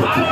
Thank you.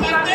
Gracias.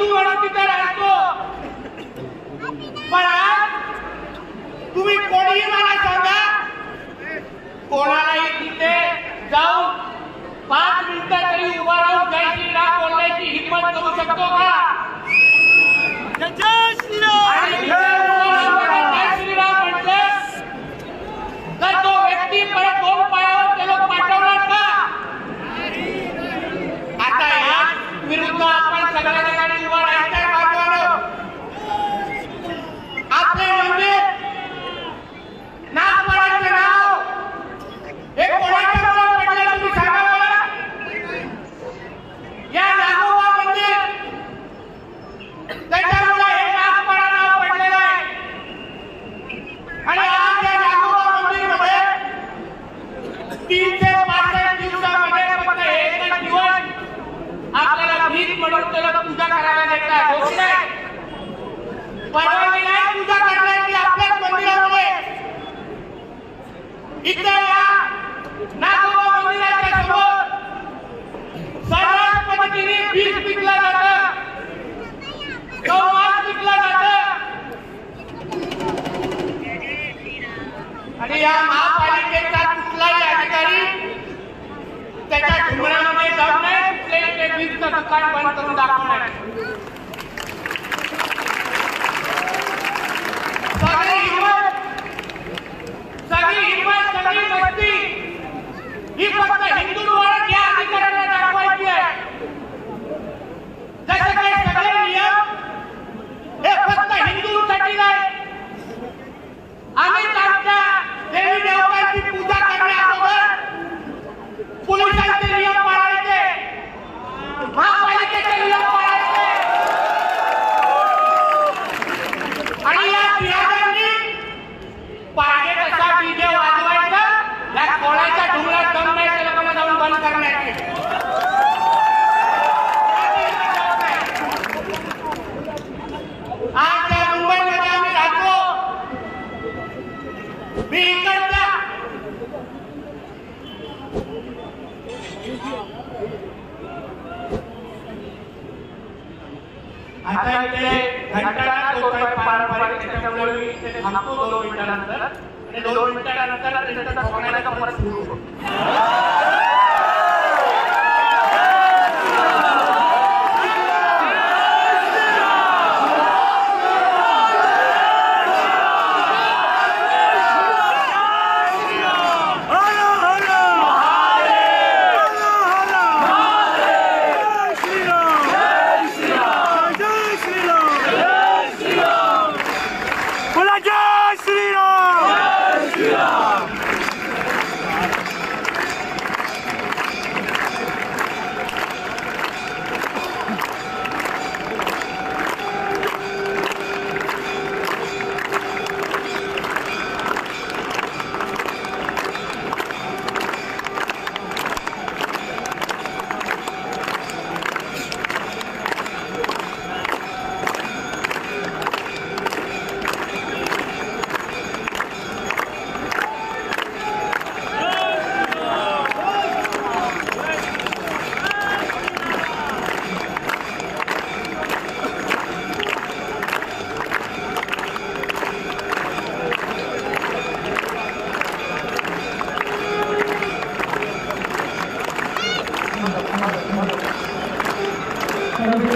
तू म्हणून तिथे राहतो. पण तुम्ही कोणी मला सांगा कोणालाही तिथे जाऊन पाच मिनिटं तरी उभा राहून जायची ना बोलण्याची हिंमत करू शकतो का?